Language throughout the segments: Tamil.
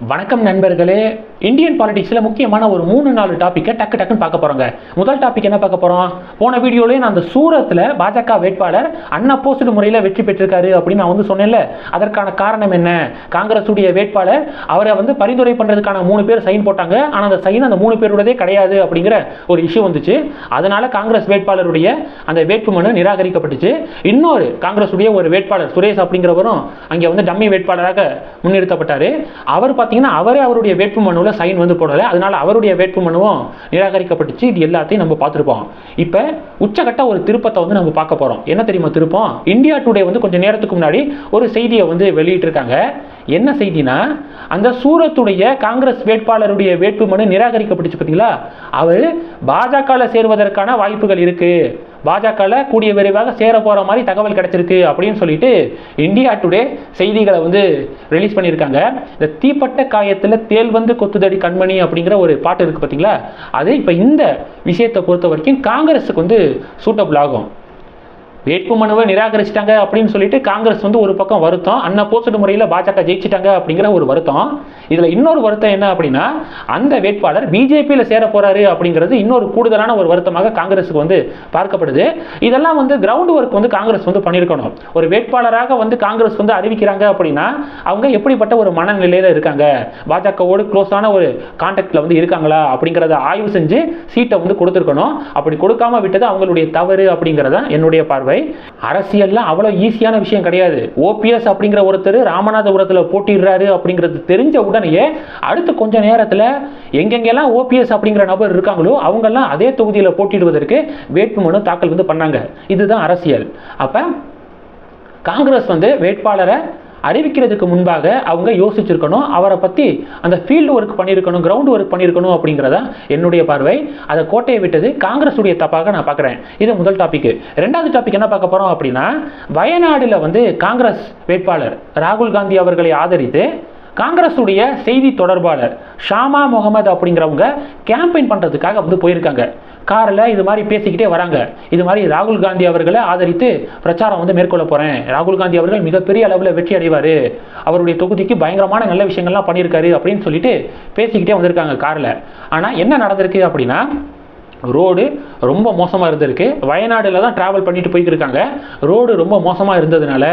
வணக்கம் நண்பர்களே. இந்தியன் பாலிடிக்ஸில் முக்கியமான ஒரு மூணு நாலு டாப்பிக்கை டக்கு டக்குன்னு பார்க்க போகிறோங்க முதல் டாபிக் என்ன பார்க்க போகிறோம் போன வீடியோலேயே நான் அந்த சூரத்தில் பாஜக வேட்பாளர் அன்னப்போசிட் முறையில் வெற்றி பெற்றிருக்காரு அப்படின்னு நான் வந்து சொன்னேன்ல. அதற்கான காரணம் என்ன? காங்கிரஸுடைய வேட்பாளர் அவரை வந்து பரிந்துரை பண்ணுறதுக்கான மூணு பேர் சைன் போட்டாங்க. ஆனால் அந்த சைன் அந்த மூணு பேருடையதே கிடையாது அப்படிங்கிற ஒரு இஷ்யூ வந்துச்சு. அதனால காங்கிரஸ் வேட்பாளருடைய அந்த வேட்புமனு நிராகரிக்கப்பட்டுச்சு. இன்னொரு காங்கிரஸுடைய ஒரு வேட்பாளர் சுரேஷ் அப்படிங்கிறவரும் அங்கே வந்து டம்மி வேட்பாளராக முன்னிறுத்தப்பட்டார். அவர் பார்த்தீங்கன்னா அவரே அவருடைய வேட்புமனுவில் சைன் வந்து போடலை. அதனால் அவருடைய வேட்புமனுவும் நிராகரிக்கப்பட்டுச்சு. இது எல்லாத்தையும் நம்ம பார்த்துருப்போம். இப்போ உச்சகட்ட ஒரு திருப்பத்தை வந்து நம்ம பார்க்க போகிறோம் என்ன தெரியுமா திருப்பம்? இந்தியா டுடே வந்து கொஞ்சம் நேரத்துக்கு முன்னாடி ஒரு செய்தியை வந்து வெளியிட்டிருக்காங்க. என்ன செய்தினா அந்த சூரத்துடைய காங்கிரஸ் வேட்பாளருடைய வேட்புமனு நிராகரிக்கப்பட்டுச்சு பார்த்தீங்களா? அவர் பாஜகவில் சேருவதற்கான வாய்ப்புகள் இருக்குது பாஜகவில் கூடிய விரைவாக சேர போகிற மாதிரி தகவல் கிடைச்சிருக்கு அப்படின்னு சொல்லிட்டு இந்தியா டுடே செய்திகளை வந்து ரிலீஸ் பண்ணியிருக்காங்க. இந்த தீப்பட்ட காயத்தில் தேல் வந்து கொத்துதடி கண்மணி அப்படிங்கிற ஒரு பாட்டு இருக்குது பார்த்தீங்களா அது இப்போ இந்த விஷயத்தை பொறுத்த வரைக்கும் காங்கிரஸுக்கு வந்து சூட்டபிள் ஆகும். வேட்புமனுவை நிராகரிச்சிட்டாங்க அப்படின்னு சொல்லிட்டு காங்கிரஸ் வந்து ஒரு பக்கம் வருத்தம் அன்ன போஸ்ட் முறையில் பாஜக ஜெயிச்சிட்டாங்க அப்படிங்கிற ஒரு வருத்தம். இதில் இன்னொரு வருத்தம் என்ன அப்படின்னா அந்த வேட்பாளர் பிஜேபியில் சேர போறாரு அப்படிங்கிறது இன்னொரு கூடுதலான ஒரு வருத்தமாக காங்கிரஸுக்கு வந்து பார்க்கப்படுது. இதெல்லாம் வந்து கிரவுண்ட் ஒர்க் வந்து காங்கிரஸ் வந்து பண்ணியிருக்கணும். ஒரு வேட்பாளராக வந்து காங்கிரஸ் வந்து அறிவிக்கிறாங்க அப்படின்னா அவங்க எப்படிப்பட்ட ஒரு மனநிலையில் இருக்காங்க? பாஜகவோடு க்ளோஸான ஒரு கான்டாக்டில் வந்து இருக்காங்களா அப்படிங்கிறத ஆய்வு செஞ்சு சீட்டை வந்து கொடுத்துருக்கணும். அப்படி கொடுக்காம விட்டது அவங்களுடைய தவறு அப்படிங்கிறத என்னுடைய பார்வை. அரசியல்லாம் அவ்வளோ ஈஸியான விஷயம் கிடையாது. ஓபிஎஸ் அப்படிங்கிற ஒருத்தர் ராமநாதபுரத்தில் போட்டிடுறாரு அப்படிங்கிறது தெரிஞ்ச உடனேயே அடுத்த கொஞ்ச நேரத்தில் எங்கெங்கெல்லாம் ஓபிஎஸ் அப்படிங்கிற நபர் இருக்காங்களோ அவங்கெல்லாம் அதே தொகுதியில் போட்டியிடுவதற்கு வேட்புமனு தாக்கல் வந்து பண்ணாங்க. இதுதான் அரசியல். அப்போ காங்கிரஸ் வந்து வேட்பாளரை அறிவிக்கிறதுக்கு முன்பாக அவங்க யோசிச்சிருக்கணும். அவரை பற்றி அந்த ஃபீல்டு ஒர்க் பண்ணியிருக்கணும் கிரவுண்ட் ஒர்க் பண்ணியிருக்கணும் அப்படிங்கிறதா என்னுடைய பார்வை. அதை கோட்டையை விட்டது காங்கிரஸுடைய தப்பாக நான் பார்க்குறேன். இது முதல் டாபிக் ரெண்டாவது டாபிக் என்ன பார்க்க போகிறோம் அப்படின்னா வயநாடில் வந்து காங்கிரஸ் வேட்பாளர் ராகுல் காந்தி அவர்களை ஆதரித்து காங்கிரஸுடைய செய்தி தொடர்பாளர் ஷாமா முகமது அப்படிங்கிறவங்க கேம்பெயின் பண்ணுறதுக்காக வந்து போயிருக்காங்க. காரில் இது மாதிரி பேசிக்கிட்டே வராங்க. இது மாதிரி ராகுல் காந்தி அவர்களை ஆதரித்து பிரச்சாரம் வந்து மேற்கொள்ள போகிறேன் ராகுல் காந்தி அவர்கள் மிகப்பெரிய அளவில் வெற்றி அடைவார். அவருடைய தொகுதிக்கு பயங்கரமான நல்ல விஷயங்கள்லாம் பண்ணியிருக்காரு அப்படின்னு சொல்லிட்டு பேசிக்கிட்டே வந்திருக்காங்க காரில். ஆனால் என்ன நடந்திருக்கு அப்படின்னா ரோடு ரொம்ப மோசமாக இருந்திருக்கு. வயநாடில் தான் ட்ராவல் பண்ணிட்டு போய்க்கிருக்காங்க. ரோடு ரொம்ப மோசமாக இருந்ததுனால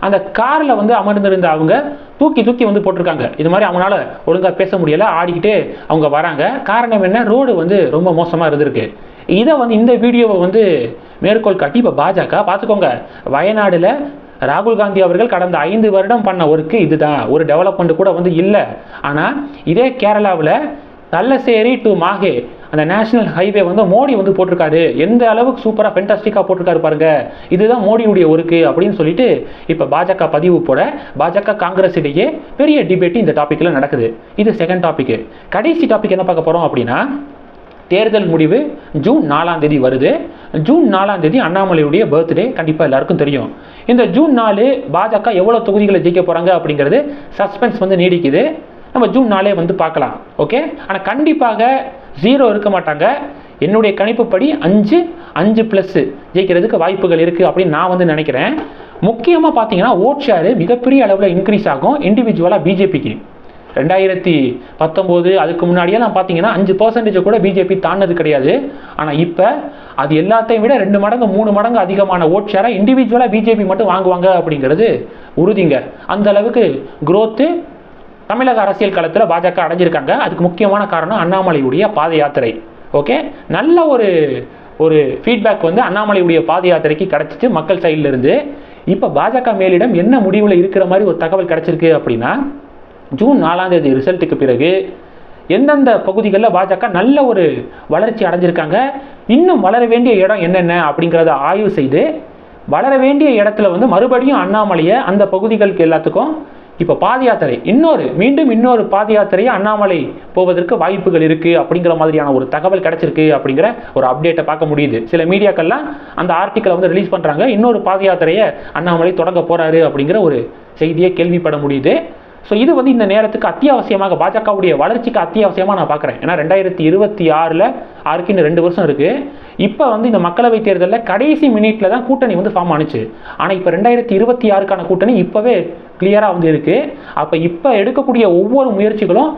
அந்த காரில் வந்து அமர்ந்திருந்த அவங்க தூக்கி தூக்கி வந்து போட்டிருக்காங்க. இது மாதிரி அவனால் ஒழுங்காக பேச முடியலை ஆடிக்கிட்டு அவங்க வராங்க. காரணம் என்ன? ரோடு வந்து ரொம்ப மோசமாக இருந்திருக்கு. இதை வந்து இந்த வீடியோவை வந்து மேற்கோள் காட்டி இப்போ பாஜக பார்த்துக்கோங்க. வயநாடில் ராகுல் காந்தி அவர்கள் கடந்த ஐந்து வருடம் பண்ண ஒர்க்கு இதுதான். ஒரு டெவலப்மெண்ட் கூட வந்து இல்லை. ஆனால் இதே கேரளாவில் தல்லசேரி டு மாஹே அந்த நேஷனல் ஹைவே வந்து மோடி வந்து போட்டிருக்காரு. எந்த அளவுக்கு சூப்பராக ஃபென்டாஸ்டிக்காக போட்டிருக்காரு பாருங்க. இதுதான் மோடியுடைய ஒருக்கு அப்படின்னு சொல்லிட்டு இப்போ பாஜக பதிவு போட பாஜக காங்கிரஸ் இடையே பெரிய டிபேட் இந்த டாப்பிக்கில் நடக்குது. இது செகண்ட் டாபிக் கடைசி டாபிக் என்ன பார்க்க போகிறோம் அப்படின்னா தேர்தல் முடிவு ஜூன் நாலாம் தேதி வருது. ஜூன் நாலாம் தேதி அண்ணாமலையுடைய பர்த்டே கண்டிப்பாக எல்லாருக்கும் தெரியும். இந்த ஜூன் நாலு பாஜக எவ்வளோ தொகுதிகளை ஜெயிக்க போகிறாங்க அப்படிங்கிறது சஸ்பென்ஸ் வந்து நீடிக்குது. நம்ம ஜூன் நாளே வந்து பார்க்கலாம் ஓகே ஆனால் கண்டிப்பாக ஜீரோ இருக்க மாட்டாங்க. என்னுடைய கணிப்புப்படி அஞ்சு அஞ்சு ப்ளஸ்ஸு ஜெயிக்கிறதுக்கு வாய்ப்புகள் இருக்குது அப்படின்னு நான் வந்து நினைக்கிறேன். முக்கியமாக பார்த்தீங்கன்னா ஓட் ஷேரு மிகப்பெரிய அளவில் இன்க்ரீஸ் ஆகும் இண்டிவிஜுவலாக பிஜேபிக்கு ரெண்டாயிரத்தி பத்தொம்போது அதுக்கு முன்னாடியெல்லாம் பார்த்தீங்கன்னா அஞ்சு பர்சன்டேஜை கூட பிஜேபி தாண்டது கிடையாது. ஆனால் இப்போ அது எல்லாத்தையும் விட ரெண்டு மடங்கு மூணு மடங்கு அதிகமான ஓட் ஷேரை இண்டிவிஜுவலாக பிஜேபி மட்டும் வாங்குவாங்க அப்படிங்கிறது உறுதிங்க. அந்த அளவுக்கு க்ரோத்து தமிழக அரசியல் களத்தில் பாஜக அடைஞ்சிருக்காங்க. அதுக்கு முக்கியமான காரணம் அண்ணாமலையுடைய பாத யாத்திரை. ஓகே நல்ல ஒரு ஒரு ஃபீட்பேக் வந்து அண்ணாமலையுடைய பாத யாத்திரைக்கு கிடச்சிச்சு மக்கள் சைடில் இருந்து. இப்போ பாஜக மேலிடம் என்ன முடிவில் இருக்கிற மாதிரி ஒரு தகவல் கிடச்சிருக்கு அப்படின்னா ஜூன் நாலாம் தேதி ரிசல்ட்டுக்கு பிறகு எந்தெந்த பகுதிகளில் பாஜக நல்ல ஒரு வளர்ச்சி அடைஞ்சிருக்காங்க இன்னும் வளர வேண்டிய இடம் என்னென்ன அப்படிங்கிறத ஆய்வு செய்து வளர வேண்டிய இடத்துல வந்து மறுபடியும் அண்ணாமலையை அந்த பகுதிகளுக்கு எல்லாத்துக்கும் இப்போ பாத யாத்திரை இன்னொரு மீண்டும் இன்னொரு பாத யாத்திரையை அண்ணாமலை போவதற்கு வாய்ப்புகள் இருக்குது அப்படிங்கிற மாதிரியான ஒரு தகவல் கிடைச்சிருக்கு அப்படிங்கிற ஒரு அப்டேட்டை பார்க்க முடியுது. சில மீடியாக்கள்லாம் அந்த ஆர்டிக்கலை வந்து ரிலீஸ் பண்ணுறாங்க இன்னொரு பாத யாத்திரையை அண்ணாமலை தொடங்க போகிறாரு அப்படிங்கிற ஒரு செய்தியை கேள்விப்பட முடியுது. ஸோ இது வந்து இந்த நேரத்துக்கு அத்தியாவசியமாக பாஜகவுடைய வளர்ச்சிக்கு அத்தியாவசியமாக நான் பார்க்குறேன். ஏன்னா ரெண்டாயிரத்தி இருபத்தி ஆறில் ஆறுக்கு இன்னும் ரெண்டு வருஷம் இருக்குது இப்போ வந்து இந்த மக்களவை தேர்தலில் கடைசி மினிட்ல தான் கூட்டணி வந்து ஃபார்ம் ஆனுச்சு. ஆனால் இப்போ ரெண்டாயிரத்தி இருபத்தி ஆறுக்கான கூட்டணி இப்போவே கிளியராக வந்து இருக்குது அப்போ இப்போ எடுக்கக்கூடிய ஒவ்வொரு முயற்சிகளும்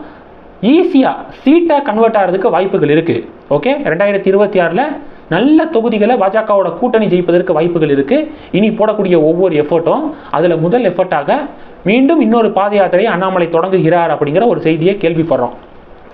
ஈஸியாக சீட்டாக கன்வெர்ட் ஆகிறதுக்கு வாய்ப்புகள் இருக்குது ஓகே ரெண்டாயிரத்தி இருபத்தி ஆறில் நல்ல தொகுதிகளை பாஜகவோட கூட்டணி ஜெயிப்பதற்கு வாய்ப்புகள் இருக்குது இனி போடக்கூடிய ஒவ்வொரு எஃபர்ட்டும் அதில் முதல் எஃபர்ட்டாக மீண்டும் இன்னொரு பாத யாத்திரையை அண்ணாமலை தொடங்குகிறார் அப்படிங்கிற ஒரு செய்தியை கேள்விப்படுறோம்.